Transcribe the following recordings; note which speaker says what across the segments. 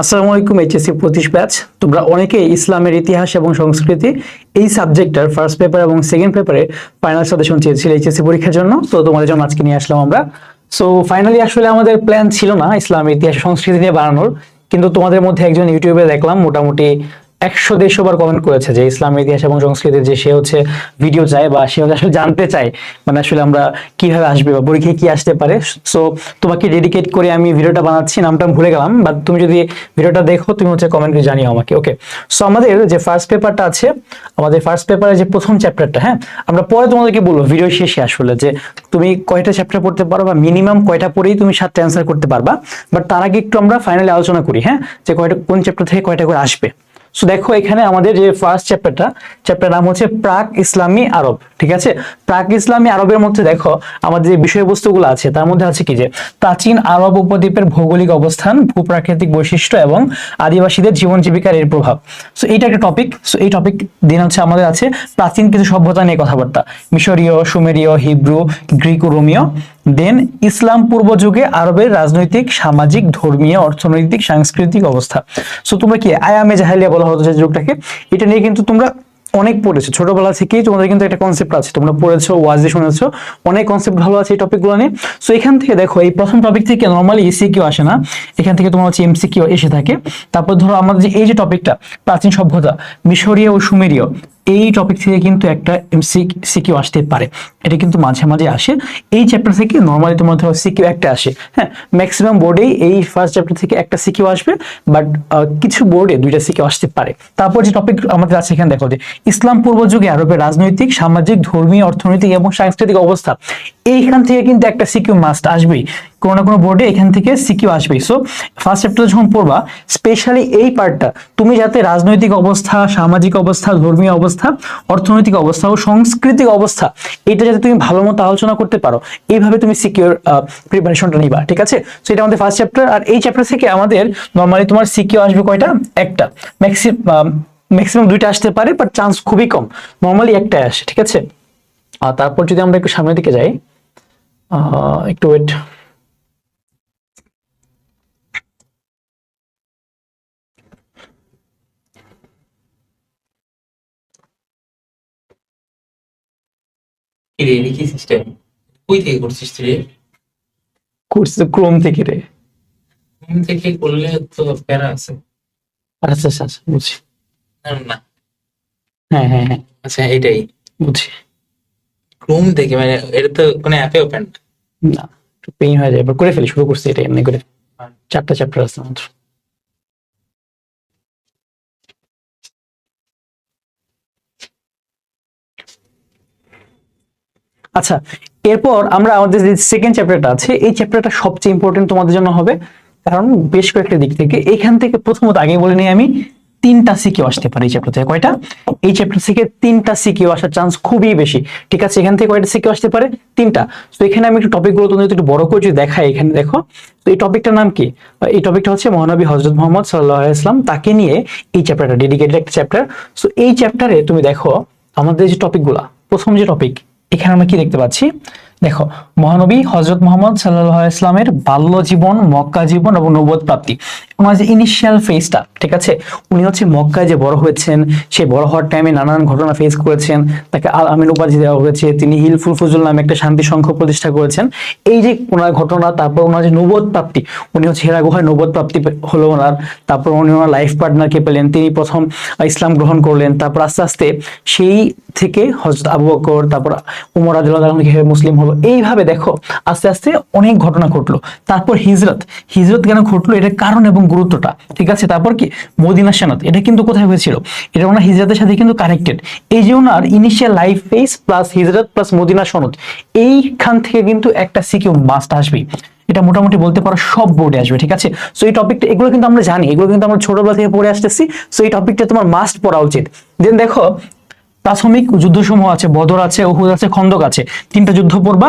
Speaker 1: আসসালামু আলাইকুম এইচএসসি পঁচিশ ব্যাচ। তোমরা অনেকে ইসলামের ইতিহাস এবং সংস্কৃতি এই সাবজেক্টটার ফার্স্ট পেপার এবং সেকেন্ড পেপারে ফাইনাল সাজেশন চেয়েছিল এইচএসসি পরীক্ষার জন্য। তো তোমাদের জন্য আজকে নিয়ে আসলাম আমরা। সো ফাইনালি আসলে আমাদের প্ল্যান ছিল না ইসলামের ইতিহাস, সংস্কৃতি নিয়ে বানানোর কিন্তু তোমাদের মধ্যে একজন ইউটিউবে দেখলাম, মোটামুটি একশো দেড়শো বার কমেন্ট করেছে যে ইসলামের ইতিহাস এবং সংস্কৃতির যে সে হচ্ছে ভিডিও চায় বা সে হচ্ছে আসলে জানতে চায় মানে আসলে আমরা কীভাবে আসবে বা পরীক্ষায় কি আসতে পারে। সো তোমাকে ডেডিকেট করে আমি ভিডিওটা বানাচ্ছি, নামটা ভুলে গেলাম বা তুমি যদি ভিডিওটা দেখো, তুমি হচ্ছে কমেন্ট করে জানিও আমাকে ওকে সো আমাদের যে ফার্স্ট পেপারটা আছে, আমাদের ফার্স্ট পেপারে যে প্রথম চ্যাপ্টারটা হ্যাঁ? আমরা পরে তোমাদেরকে বলব ভিডিও শেষে আসলে যে তুমি কয়টা চ্যাপ্টার পড়তে পারো বা মিনিমাম কয়টা পড়েই তুমি সাতটা অ্যান্সার করতে পারবা বাট তার আগে একটু আমরা ফাইনালি আলোচনা করি হ্যাঁ? যে কয়টা, কোন চ্যাপ্টার থেকে কয়টা করে আসবে। সো দেখো এখানে আমাদের যে ফার্স্ট চ্যাপ্টারটা চ্যাপ্টার নাম হচ্ছে প্রাক ইসলামী আরব, ঠিক আছে? প্রাক ইসলামী আরবের মধ্যে দেখো আমাদের যে বিষয়বস্তুগুলো আছে, তার মধ্যে আছে কি যে, প্রাচীন আরব উপদ্বীপের ভৌগোলিক অবস্থান, ভূপ্রাকৃতিক বৈশিষ্ট্য এবং আদিবাসীদের জীবন জীবিকার এর প্রভাব। সো এইটা একটা টপিক সো এই টপিক দিন হচ্ছে আমাদের আছে প্রাচীন কিছু সভ্যতা নিয়ে কথাবার্তা। মিশরীয়, সুমেরীয়, হিব্রু, গ্রিক ও রোমিও দেন ইসলাম পূর্ব যুগে আরবের রাজনৈতিক, সামাজিক, ধর্মীয়, অর্থনৈতিক, সাংস্কৃতিক অবস্থা। সো তোমরা কি আয়ামে জাহালিয়া বলা হতো যে যুগটাকে? এটা নিয়ে কিন্তু তোমরা অনেক পড়েছো। ছোটবেলা থেকেই তোমাদের কিন্তু একটা কনসেপ্ট আছে। তোমরা পড়েছো, ওয়াজে শুনেছো, অনেক কনসেপ্ট ভালো আছে এই টপিকগুলো নিয়ে। সো এখান থেকে দেখো, এই প্রথম টপিক থেকে নর্মালি এসি কিউ আসে না। এখান থেকে তোমার হচ্ছে এমসি কিউ এসে থাকে। তারপর ধরো আমাদের যে এই যে টপিকটা প্রাচীন সভ্যতা, মিশরীয় ও সুমেরীয়, এই টপিক থেকে কিন্তু একটা এমসি সিকিউ আসতে পারে। এটা কিন্তু মাঝে মাঝে আসে। এই চ্যাপ্টার থেকে নর্মালি তোমার ধরো সিকিউ একটা আসে। হ্যাঁ ম্যাক্সিমাম বোর্ডেই এই ফার্স্ট চ্যাপ্টার থেকে একটা সিকিউ আসবে বাট কিছু বোর্ডে দুইটা সিকিউ আসতে পারে। তারপর যে টপিক আমাদের আছে এখানে দেখো যে ইসলাম পূর্ব যুগে আরবের রাজনৈতিক, সামাজিক, ধর্মীয়, অর্থনৈতিক এবং সাংস্কৃতিক অবস্থা, এইখান থেকে কিন্তু একটা সিকিউ মাস্ট আসবেই। কোনো না কোনো বোর্ডে এখান থেকে সিকিউ আসবেই। সো ফার্স্ট চ্যাপ্টার যখন পড়বা স্পেশালি এই পার্টটা তুমি যাতে রাজনৈতিক অবস্থা, সামাজিক অবস্থা, ধর্মীয় অবস্থা, অর্থনৈতিক অবস্থা ও সাংস্কৃতিক অবস্থা, এটা যাতে তুমি ভালো মতো আলোচনা করতে পারো, এইভাবে তুমি সিকিউর প্রিপারেশনটা নিবা, ঠিক আছে? সো এটা আমাদের ফার্স্ট চ্যাপ্টার আর এই চ্যাপ্টার থেকে আমাদের নর্মালি তোমার সিকিউ আসবে কয়টা? একটা। ম্যাক্সিমাম ম্যাক্সিমাম দুইটা আসতে পারে বাট চান্স খুবই কম। নর্মালি একটাই আসে ঠিক আছে? আর তারপর যদি আমরা একটু সামনের দিকে যাই একটু ওয়েট
Speaker 2: কিরে কি সিস্টেম কই থেকে করছিস রে?
Speaker 1: করছি ক্রোম থেকে রে।
Speaker 2: থেকে করলে তো প্যারা আছে।
Speaker 1: আচ্ছা আচ্ছা আচ্ছা বুঝছি।
Speaker 2: না
Speaker 1: হ্যাঁ হ্যাঁ হ্যাঁ।
Speaker 2: আচ্ছা এটাই
Speaker 1: বুঝছি।
Speaker 2: ঘুম থেকে মানে এটা তো কোনো অ্যাপে ওপেন
Speaker 1: না একটু পেইন হয়ে যায়। করে ফেলি শুরু করছি এটা এমনি করে। চারটা চ্যাপ্টার আছে মাত্র আচ্ছা এরপর আমরা আমাদের যে সেকেন্ড চ্যাপ্টারটা আছে এই চ্যাপ্টারটা সবচেয়ে ইম্পর্টেন্ট তোমাদের জন্য হবে। কারণ বেশ কয়েকটা দিক থেকে এখান থেকে প্রথমত আগে বলে নিই আমি তিনটা সিকিউ আসতে পারে এই চ্যাপ্টার থেকে, কয়টা? এই চ্যাপ্টার থেকে তিনটা সিকিউ আসার চান্স খুবই বেশি। ঠিক আছে, এখান থেকে কয়টা সিকিউ আসতে পারে? তিনটা। তো এখানে আমি একটু টপিকগুলো তোমাদের একটু বড় করে যদি দেখাই এখানে, দেখো। তো এই টপিকটার নাম কি? এই টপিকটা হচ্ছে মহানবী হজরত মোহাম্মদ সাল্লাহ ইসলাম তাকে নিয়ে এই চ্যাপ্টারটা ডেডিকেটেড একটা চ্যাপ্টার সো এই চ্যাপ্টারে তুমি দেখো আমাদের যে টপিকগুলা প্রথম যে টপিক এখানে আমরা কি দেখতে পাচ্ছি? দেখো মহানবী হজরত মোহাম্মদ সাল্লাহ ইসলামের বাল্য জীবন, মক্কা জীবন এবং নবদ প্রাপ্তি। যে ইনিশিয়াল ফেজটা ঠিক আছে? উনি হচ্ছে মক্কায় যে বড় হয়েছেন, সে বড় হওয়ার টাইমে নানান ঘটনা ফেস করেছেন। তাকে আল আমিন উপাধি দেওয়া হয়েছে, তিনি হিলফুল ফজল নামে একটা শান্তি সংঘ প্রতিষ্ঠা করেছেন। এই যে ওনার ঘটনা, তারপর ওনার যে নবদ প্রাপ্তি, উনি হচ্ছে হেরা গুহায় নবদ প্রাপ্তি হলো ওনার। তারপর উনি ওনার লাইফ পার্টনারকে পেলেন, তিনি প্রথম ইসলাম গ্রহণ করলেন। তারপর আস্তে আস্তে সেই থেকে হজরত আবু বকর, তারপর উমর আদিল্লাহ মুসলিম হলো। এইভাবে দেখো, আস্তে আস্তে অনেক ঘটনা ঘটলো। তারপর হিজরত। হিজরত কেন ঘটলো? এটার কারণ এবং গুরুত্বটা, ঠিক আছে? তারপর কি? মদিনা সেনাত এটা কিন্তু কোথায় হয়েছিল? এটা ওনার হিজরতের সাথে কিন্তু কানেক্টেড এই যে ওনার ইনিশিয়াল লাইফ ফেস প্লাস হিজরত প্লাস মদিনা সনদ, এইখান থেকে কিন্তু একটা সিকিউ মাস্ট আসবেই এটা মোটামুটি বলতে পারো সব বোর্ডে আসবে, ঠিক আছে? সো এই টপিকটা এগুলো কিন্তু আমরা জানি। এগুলো কিন্তু আমরা ছোটবেলা থেকে পড়ে আসতেছি। সো এই টপিকটা তোমার মাস্ট পড়া উচিত। দেন দেখো, প্রাথমিক যুদ্ধসমূহ আছে। বদর আছে, উহুদ আছে, খন্দক আছে। তিনটা যুদ্ধ পড়বা।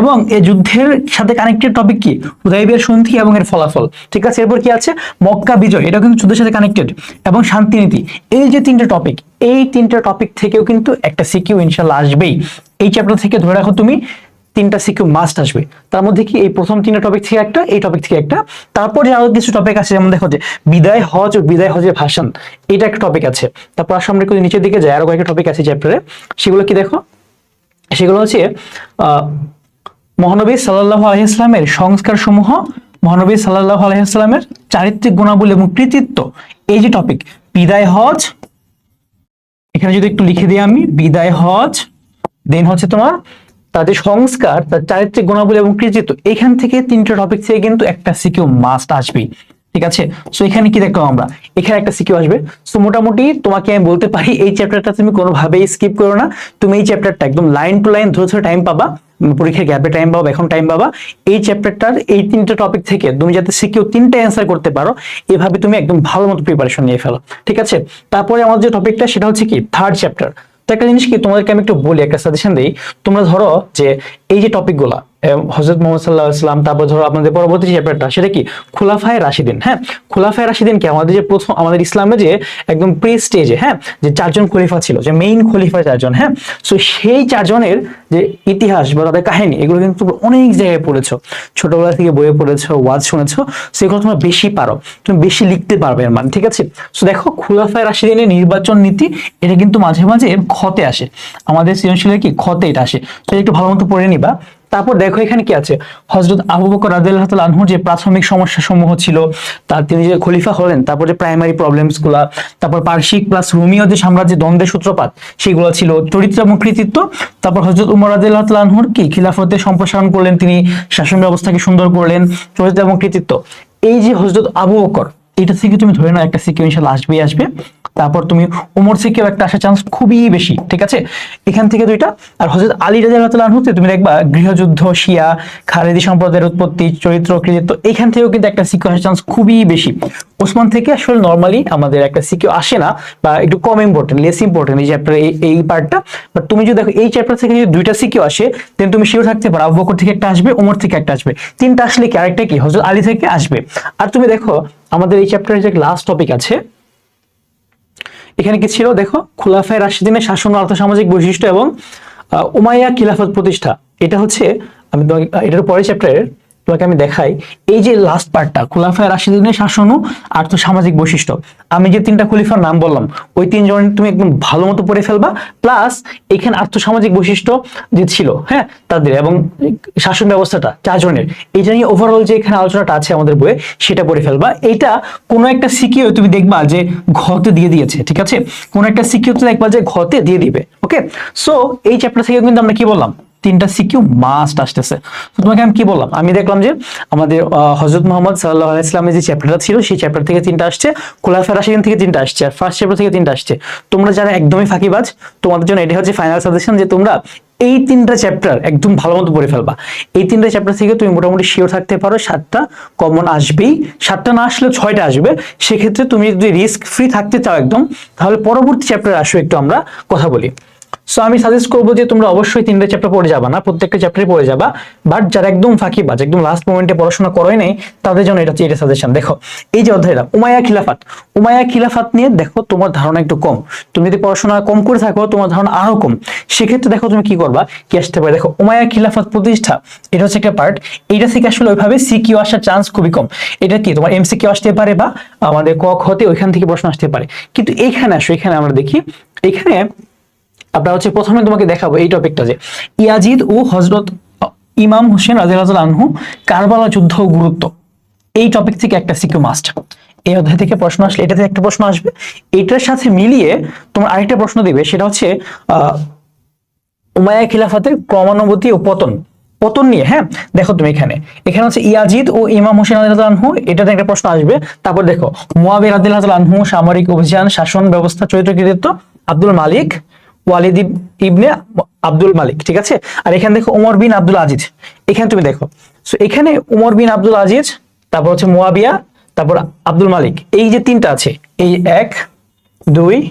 Speaker 1: এবং এই যুদ্ধের সাথে কানেক্টেড টপিক কি? হুদাইবিয়ার সন্ধি এবং এর ফলাফল। ঠিক আছে, এরপর কি আছে? মক্কা বিজয় এটা কিন্তু যুদ্ধের সাথে কানেক্টেড এবং শান্তিনীতি এই যে তিনটা টপিক এই তিনটা টপিক থেকেও কিন্তু একটা সিকিউ ইনশাল্লাহ আসবেই। এই চ্যাপ্টার থেকে ধরে রাখো তুমি, তিনটা সিকিউ মাস্ট আসবে। তার মধ্যে কি এই প্রথম তিনটা টপিক থেকে একটা, এই টপিক থেকে একটা। তারপর আরও কিছু টপিক আছে, যেমন দেখো যে বিদায় হজ ও বিদায় হজের ভাষণ, এটা একটা টপিক আছে। তারপর আসলে আমরা নিচের দিকে যাই, আরও কয়েকটা টপিক আছে চ্যাপ্টারে সেগুলো কি দেখো? সেগুলো হচ্ছে মহানবী সাল্লাহ আলহিহাস্লামের সংস্কার সমূহ মহানবী সাল্লাহ আলহিহাস্লামের চারিত্রিক গুণাবলী এবং কৃতিত্ব, এই যে টপিক বিদায় হজ, এখানে যদি একটু লিখে দিই আমি, বিদায় হজ দেন হচ্ছে তোমার তাদের সংস্কার, তার চারিত্রিক গুণাবলী এবং কৃতিত্ব, এখান থেকে তিনটা টপিক থেকে কিন্তু একটা সিকিউ মাস্ট আসবেই ঠিক আছে? সো এখানে কি দেখলাম আমরা? এখানে একটা সিকিউ আসবে। সো মোটামুটি তোমাকে আমি বলতে পারি, এই চ্যাপ্টারটা তুমি কোনোভাবেই স্কিপ করো না। তুমি এই চ্যাপ্টারটা একদম লাইন টু লাইন ধরে ধরে টাইম পাবা। পরীক্ষার গ্যাপে টাইম পাবা, এখন টাইম পাবা। এই চ্যাপ্টারটার এই তিনটা টপিক থেকে তুমি যাতে সিকিউ তিনটা অ্যান্সার করতে পারো, এভাবে তুমি একদম ভালো মতো প্রিপারেশন নিয়ে ফেলো। ঠিক আছে? তারপরে আমাদের যে টপিকটা সেটা হচ্ছে কি? থার্ড চ্যাপ্টার তো একটা জিনিস কি, তোমাদেরকে আমি একটু বলি, একটা সাজেশন দিই। তোমরা ধরো যে এই যে টপিকগুলা হজরত মোহাম্মদ সাল্লাহ ইসলাম তারপর ধরো আপনাদের পরবর্তী চ্যাপ্টারটা সেটা কি? খুলাফায় রাশিদিন হ্যাঁ? খুলাফায় রাশিদিন কি? আমাদের যে প্রথম, আমাদের ইসলামে যে একদম প্রি স্টেজে হ্যাঁ? যে চারজন খলিফা ছিল, যে মেইন খলিফা চারজন হ্যাঁ? সো সেই চারজনের যে ইতিহাস বা তাদের কাহিনী, এগুলো কিন্তু তোমরা অনেক জায়গায় পড়েছো। ছোটবেলা থেকে বইয়ে পড়েছো, ওয়াজ শুনেছো, সেগুলো তোমরা বেশি পারো। তুমি বেশি লিখতে পারবে এর মানে ঠিক আছে? সো দেখো, খুলাফায় রাশিদিনের নির্বাচন নীতি, এটা কিন্তু মাঝে মাঝে খতে আসে। আমাদের সৃজনশীলের কি? খতে এটা আসে। তো একটু ভালো মতো পড়ে নিবা। তারপর দেখো এখানে কি আছে? হজরত আবু বকর রাদিয়াল্লাহু আনহুর যে প্রাথমিক সমস্যা সমূহ ছিল, তার তিনি যে খলিফা হলেন, তারপর যে প্রাইমারি প্রবলেমসগুলা, তারপর পার্সিক প্লাস রোমিও যে সাম্রাজ্যের দ্বন্দ্বের সূত্রপাত, সেগুলো ছিল। চরিত্র এবং কৃতিত্ব, তারপর হজরত উমর রাদিয়াল্লাহু তাআলা আনহুর কি? খিলাফতে সম্প্রসারণ করলেন তিনি, শাসন ব্যবস্থাকে সুন্দর করলেন, চরিত্র এবং কৃতিত্ব। এই যে হজরত আবু বকর, এটা থেকে তুমি ধরে নাও একটা সিকিউ ইনশাল্লাহ আসবেই আসবে। তারপর তুমি উমর থেকেও একটা আসার চান্স খুবই বেশি, ঠিক আছে? এখান থেকে দুইটা। আর হজরত আলী রাজিয়াল্লাহ আনহুতে তুমি দেখবা, গৃহযুদ্ধ, শিয়া, খালেদি সম্প্রদায়ের উৎপত্তি, চরিত্র, কৃতিত্ব, এখান থেকেও কিন্তু একটা সিকিউ আসার চান্স খুবই বেশি। ওসমান থেকে আসলে নর্মালি আমাদের একটা সিকিউ আসে না, বা একটু কম ইম্পর্টেন্ট লেস ইম্পর্টেন্ট এই চ্যাপ্টার এই পার্টটা বাট তুমি যদি দেখো, এই চ্যাপ্টার থেকে যদি দুইটা সিকিউ আসে দেন তুমি শিওর থাকতে পারো, আবু বকর থেকে একটা আসবে, ওমর থেকে একটা আসবে। তিনটা আসলে কি? আরেকটা কি? হজরত আলী থেকে আসবে। আর তুমি দেখো, আমাদের এই চ্যাপ্টারের যে লাস্ট টপিক আছে এখানে কি ছিল? দেখো, খোলাফায় রাশিদিনের শাসন আর্থসামাজিক বৈশিষ্ট্য এবং উমাইয়া খিলাফত প্রতিষ্ঠা। এটা হচ্ছে, আমি এটার পরের চ্যাপ্টারের তোমাকে আমি দেখাই। এই যে লাস্ট পার্টটা খুলাফায় রাশিদিনের শাসন ও আর্থসামাজিক বৈশিষ্ট্য। আমি যে তিনটা খলিফার নাম বললাম, ওই তিনজন তুমি একদম ভালো মতো পড়ে ফেলবা প্লাস এখানে আর্থসামাজিক বৈশিষ্ট্য যে ছিল হ্যাঁ তাদের এবং শাসন ব্যবস্থাটা, চারজনের। এইটা নিয়ে ওভারঅল যে এখানে আলোচনাটা আছে আমাদের বইয়ে, সেটা পড়ে ফেলবা। এটা কোনো একটা সিকিউ তুমি দেখবা যে ঘতে দিয়ে দিয়েছে, ঠিক আছে? কোনো একটা সিকিও তুমি দেখবা যে ঘতে দিয়ে দিবে ওকে সো এই চ্যাপ্টার থেকে কিন্তু আমরা কি বললাম? তিনটা সিকিউ মাস্ট আসতেছে। তো তোমাকে আমি কি বললাম? আমি দেখলাম যে আমাদের হজরত মোহাম্মদ সাল্লাহ ইসলামের যে চ্যাপ্টারটা ছিল, সেই চ্যাপ্টার থেকে তিনটা আসছে। খোলাফা রাশিদিন থেকে তিনটা আসছে আর ফার্স্ট চ্যাপ্টার থেকে তিনটা আসছে। তোমরা যারা একদমই ফাঁকিবাজ, তোমাদের জন্য এটা হচ্ছে ফাইনাল সাজেশন যে তোমরা এই তিনটা চ্যাপ্টার একদম ভালো মতো পড়ে ফেলবা। এই তিনটা চ্যাপ্টার থেকে তুমি মোটামুটি শিওর থাকতে পারো সাতটা কমন আসবেই। সাতটা না আসলেও ছয়টা আসবে। সেক্ষেত্রে তুমি যদি রিস্ক ফ্রি থাকতে চাও একদম, তাহলে পরবর্তী চ্যাপ্টার আসো, একটু আমরা কথা বলি। সো আমি সাজেস্ট করব যে তোমরা অবশ্যই তিনটে চ্যাপ্টার পড়ে যাবা না, প্রত্যেকটা চ্যাপ্টারে পড়ে যাবা। বাট যারা একদম ফাঁকিবাজ, একদম লাস্ট মোমেন্টে পড়াশোনা করেই নেই, তাদের জন্য এটা এটা সাজেশন দেখো, এই যে অধ্যায়টা উমায়া খিলাফাত। উমায়া খিলাফাত নিয়ে দেখো তোমার ধারণা একটু কম। তুমি যদি পড়াশোনা কম করে থাকো, তোমার ধারণা আরও কম। সেক্ষেত্রে দেখো তুমি কি করবা, কি আসতে পারে। দেখো উমায়া খিলাফাত প্রতিষ্ঠা, এটা হচ্ছে একটা পার্ট এইটা থেকে আসলে ওইভাবে সিকিউ আসার চান্স খুবই কম। এটা কি, তোমার এমসি এমসিকিউ আসতে পারে বা আমাদের ক হতে ওইখান থেকে প্রশ্ন আসতে পারে। কিন্তু এইখানে আসো, এখানে আমরা দেখি, এখানে আমরা হচ্ছে প্রথমে তোমাকে দেখাবো এই টপিকটা যে ইয়াজিদ ও হজরত ইমাম হোসেন রাজিয়াল আনহু কারবালা যুদ্ধ গুরুত্ব। এই টপিক থেকে একটা সিকিউ মাস্ট এই অধ্যায় থেকে প্রশ্ন আসলে এটা থেকে একটা প্রশ্ন আসবে। এটার সাথে মিলিয়ে তোমার আরেকটা প্রশ্ন দিবে, সেটা হচ্ছে উমায়া খিলাফতের ক্রমানুভূতি ও পতন। পতন নিয়ে হ্যাঁ? দেখো তুমি এখানে। এখানে হচ্ছে ইয়াজিদ ও ইমাম হোসেন আদিল্লাহ আনহু, এটাতে একটা প্রশ্ন আসবে। তারপর দেখো মুয়াবির আদিল্লাহ আনহু সামরিক অভিযান, শাসন ব্যবস্থা, চরিত্র কৃতিত্ব, আব্দুল মালিক ওয়ালিদ ইব- ইবনে আব্দুল মালিক, ঠিক আছে? আর এখানে দেখো উমর বিন আব্দুল আজিজ। এখানে তুমি দেখো। সো এখানে উমর বিন আব্দুল আজিজ, তারপর হচ্ছে মুয়াবিয়া, তারপর আব্দুল মালিক। এই যে তিনটা আছে, এই এক, দুই,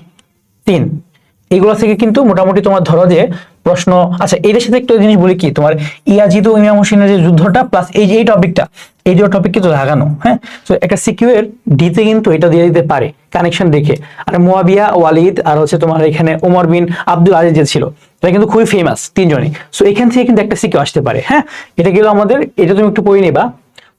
Speaker 1: তিন। এগুলো থেকে কিন্তু মোটামুটি তোমার ধরো যে প্রশ্ন আচ্ছা এটার সাথে একটু জিনিস বলি কি, তোমার ইয়াজিদ ও ইমাম হোসেনের যে যুদ্ধটা প্লাস এই যে, এই টপিকটা এই দুটো টপিক কিন্তু লাগানো হ্যাঁ? তো একটা সিকিউ এর ডিতে কিন্তু এটা দিয়ে দিতে পারে কানেকশন দেখে। আর মুয়াবিয়া, ওয়ালিদ, আর হচ্ছে তোমার এখানে ওমর বিন আব্দুল আজিজ যে ছিল এটা কিন্তু খুবই ফেমাস তিনজনই। সো এখান থেকে কিন্তু একটা সিকিউ আসতে পারে হ্যাঁ? এটা গেল আমাদের, এটা তুমি একটু পড়ে নিবা।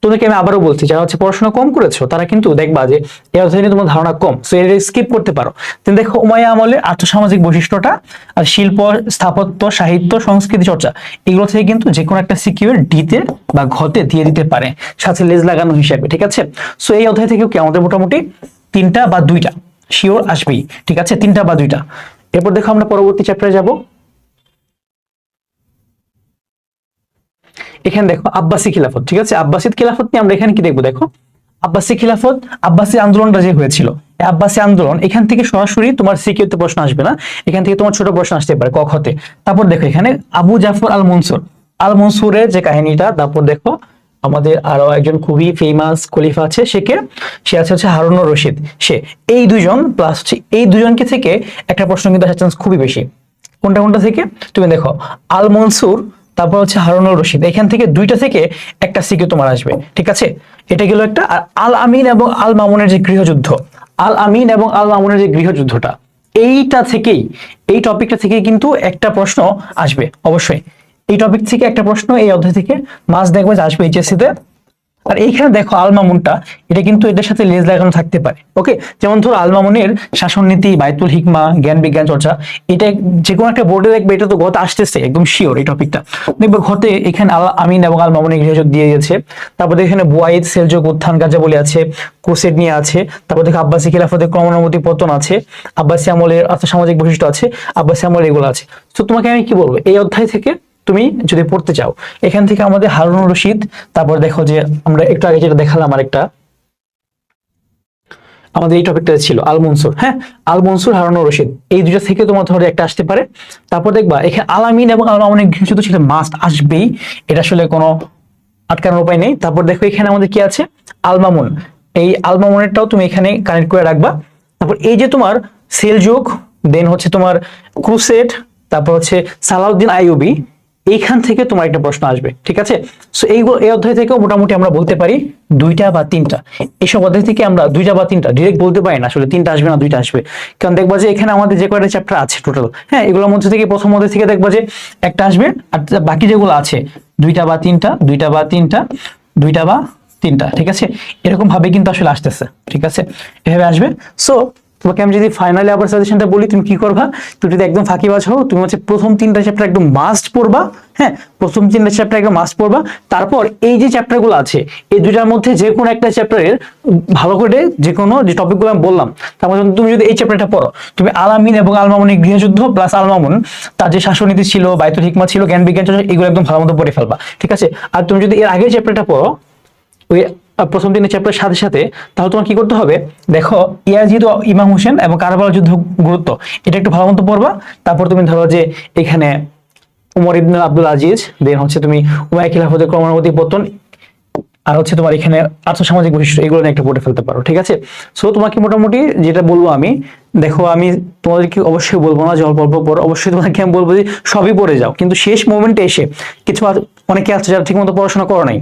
Speaker 1: তোমাদেরকে আমি আবারও বলছি, যারা হচ্ছে পড়াশোনা কম করেছ, তারা কিন্তু দেখবা যে এই নিয়ে তোমার ধারণা কম। সো এটা স্কিপ করতে পারো। তুমি দেখো, উমাইয়া আমলের আর্থসামাজিক বৈশিষ্ট্যটা আর শিল্প, স্থাপত্য, সাহিত্য, সংস্কৃতি চর্চা, এগুলো থেকে কিন্তু যে কোনো একটা সিকিউর ডিতে বা ঘতে দিয়ে দিতে পারে। সাথে লেজ লাগানো হিসাবে, ঠিক আছে? সো এই অধ্যায় থেকেও কি আমাদের মোটামুটি তিনটা বা দুইটা শিওর আসবেই, ঠিক আছে? তিনটা বা দুইটা। এরপর দেখো আমরা পরবর্তী চ্যাপ্টারে যাব। এখানে দেখো আব্বাসি খিলাফত, ঠিক আছে? আব্বাসিদ খিলাফত নিয়ে আমরা এখানে কি দেখব? দেখো, আব্বাসি খিলাফত, আব্বাসি আন্দোলনটা যে হয়েছিল আব্বাসি আন্দোলন, এখান থেকে সরাসরি তোমার সিকিউতে প্রশ্ন আসবে না। এখান থেকে তোমার ছোট প্রশ্ন আসতে পারে কখতে তারপর দেখো এখানে আবু জাফর আল মনসুর আল মনসুরের যে কাহিনীটা, তারপর দেখো আমাদের আরও একজন খুবই ফেমাস খলিফা আছে, সে কে? সে আছে হচ্ছে হারুনুর রশিদ। সে, এই দুজন প্লাস হচ্ছে এই দুজনকে থেকে একটা প্রশ্ন কিন্তু আসার চান্স খুবই বেশি। কোনটা কোনটা থেকে? তুমি দেখো আল মনসুর তারপর হচ্ছে হারুনুর রশিদ। এখান থেকে দুইটা থেকে একটা সিকে তোমার আসবে, ঠিক আছে? এটা গেল একটা, আর আল আমিন এবং আল মামুনের যে গৃহযুদ্ধ, আল আমিন এবং আল মামুনের যে গৃহযুদ্ধটা, এইটা থেকেই, এই টপিকটা থেকে কিন্তু একটা প্রশ্ন আসবে, অবশ্যই। এই টপিক থেকে একটা প্রশ্ন, এই অধ্যায় থেকে মাস দেখবে যে আসবে এইচএসসি তে। আর এইখানে দেখো আলমামুনটা, এটা কিন্তু এটার সাথে লেজ লাগানো থাকতে পারে। ওকে যেমন ধরো আলমামুনের শাসন নীতি বাইতুল হিকমা, জ্ঞান বিজ্ঞান চর্চা, এটা যে কোনো একটা বোর্ডে দেখবে, এটা তো গত আসতেছে, একদম শিওর এই টপিকটা দেখবে ঘতে এখানে আল আমিন এবং আল মামুনের গৃহযোগ দিয়ে দিয়েছে তারপর এখানে বুয়াইদ সেলযোগ উত্থান কাজা বলে আছে কোসেট নিয়ে আছে। তারপর দেখো আব্বাসী খিলাফতের ক্রমানুমতি পতন আছে, আব্বাসী আমলের আর্থসামাজিক বৈশিষ্ট্য আছে, আব্বাসী আমলের এগুলো আছে। তো তোমাকে আমি কি বলব, এই অধ্যায় থেকে তুমি যদি পড়তে চাও, এখান থেকে আমাদের হারুন রশিদ, তারপর দেখো যে আমরা একটু আগে যেটা দেখালাম আরেকটা। আমাদের এই টপিকটা ছিল আল মনসুর হ্যাঁ? আল মনসুর হারুন রশিদ, এই দুটো থেকে তোমার ধরে একটা আসতে পারে। তারপর দেখবা এখানে আলামিন এবং মামুনের গৃহযুদ্ধ ছিল মাস্ট, আসবেই। এটা আসলে কোনো আটকানোর উপায় নেই। তারপর দেখো এখানে আমাদের কি আছে? আল মামুন এই আল মামুনেরটাও তুমি এখানে কানেক্ট করে রাখবা। তারপর এই যে তোমার সেলযুগ দেন হচ্ছে তোমার ক্রুসেট তারপর হচ্ছে সালাউদ্দিন আইয়ুবি এইখান থেকে তোমার একটা প্রশ্ন আসবে, ঠিক আছে? সো এইগুলো এই অধ্যায় থেকেও মোটামুটি আমরা বলতে পারি দুইটা বা তিনটা। এইসব অধ্যায় থেকে আমরা দুইটা বা তিনটা ডিরেক্ট বলতে পারি না, আসলে তিনটা আসবে না, দুইটা আসবে। কারণ দেখবা যে এখানে আমাদের যে কয়টা চ্যাপ্টার আছে টোটাল হ্যাঁ এগুলোর মধ্যে থেকে প্রথম অধ্যায় থেকে দেখবা যে একটা আসবে, আর বাকি যেগুলো আছে, দুইটা বা তিনটা, দুইটা বা তিনটা, দুইটা বা তিনটা, ঠিক আছে? এরকম ভাবে কিন্তু আসলে আসতেছে, ঠিক আছে? এভাবে আসবে। সো তোমাকে আমি যদি ফাইনালি আবার সাজেশনটা বলি, তুমি কি করবা? তুমি যদি একদম ফাঁকিবাজ হও, তুমি হচ্ছে প্রথম তিনটা চ্যাপ্টার একদম মাস্ট পড়বা হ্যাঁ? প্রথম তিনটা চ্যাপ্টার একদম মাস্ট পড়বা। তারপর এই যে চ্যাপ্টারগুলো আছে, এই দুইটার মধ্যে যে কোনো একটা চ্যাপ্টারের ভালো করে যে কোনো যে টপিকগুলো আমি বললাম, তার মধ্যে তুমি যদি এই চ্যাপ্টারটা পড়ো, তুমি আলামিন এবং আলমামুনের গৃহযুদ্ধ প্লাস আলমামুন, তার যে শাসনীতি ছিল, বাইতুল হিকমা ছিল, জ্ঞান বিজ্ঞান এগুলো একদম ভালো মতো পড়ে ফেলবা, ঠিক আছে? আর তুমি যদি এর আগের চ্যাপ্টারটা পড়ো, ওই প্রথম দিনের চ্যাপ্টারের সাথে সাথে, তাহলে তোমার কি করতে হবে? দেখো, ইয়াজিদ ও ইমাম হোসেন এবং কারবালা যুদ্ধ গুরুত্ব, এটা একটু ভালো মতো পড়বা। তারপর তুমি ধরো যে, এখানে উমর ইবনুল আব্দুল আজিজ দেন হচ্ছে তুমি উমায় খিলাফতের ক্রমানুগতি পতন আর হচ্ছে তোমার এখানে আর্থসামাজিক বৈশিষ্ট্য, এগুলো নিয়ে একটা পড়ে ফেলতে পারো, ঠিক আছে? সো তোমাকে মোটামুটি যেটা বলব আমি, দেখো, আমি তোমাদেরকে অবশ্যই বলব না, যে অল্প পড়ো, অবশ্যই তোমাকে আমি বলব যে সবই পড়ে যাও। কিন্তু শেষ মোমেন্টে এসে, কিছু অনেকে আছে যারা ঠিকমতো পড়াশোনা করো নাই।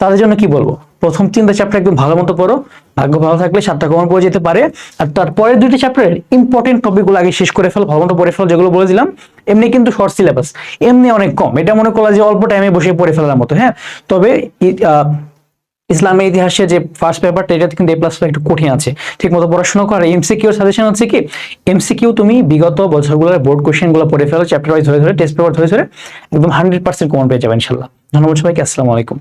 Speaker 1: তাদের জন্য কি বলব? প্রথম তিনটা চ্যাপ্টার একদম ভালো মতো পড়ো, ভাগ্য ভালো থাকলে সাতটা কমন পড়ে যেতে পারে। আর তারপরে দুইটা চ্যাপ্টারের ইম্পর্টেন্ট টপিকগুলো আগে শেষ করে ফেল, ভালো মতো পড়ে ফেল, যেগুলো বলেছিলাম, এমনি কিন্তু শর্ট সিলেবাস এমনি অনেক কম। এটা মনে করলা যে অল্প টাইমে বসে পড়ে ফেলার মতো হ্যাঁ? তবে ইসলামের ইতিহাসে যে ফার্স্ট পেপারটা এটা কিন্তু এ প্লাস একটু কঠিন আছে। ঠিক মতো পড়াশোনা করে এমসিকিউ সাজেশন হচ্ছে কি এমসিকিউ তুমি বিগত বছরগুলোর বোর্ড কোশ্চেনগুলো পড়ে ফেলো চ্যাপ্টার ওয়াইজ ধরে ধরে টেস্ট পেপার ধরে ধরে, একদম হান্ড্রেড পার্সেন্ট কমন পেয়ে যাবে ইনশাল্লাহ। ধন্যবাদ সবাইকে, আসসালামু আলাইকুম।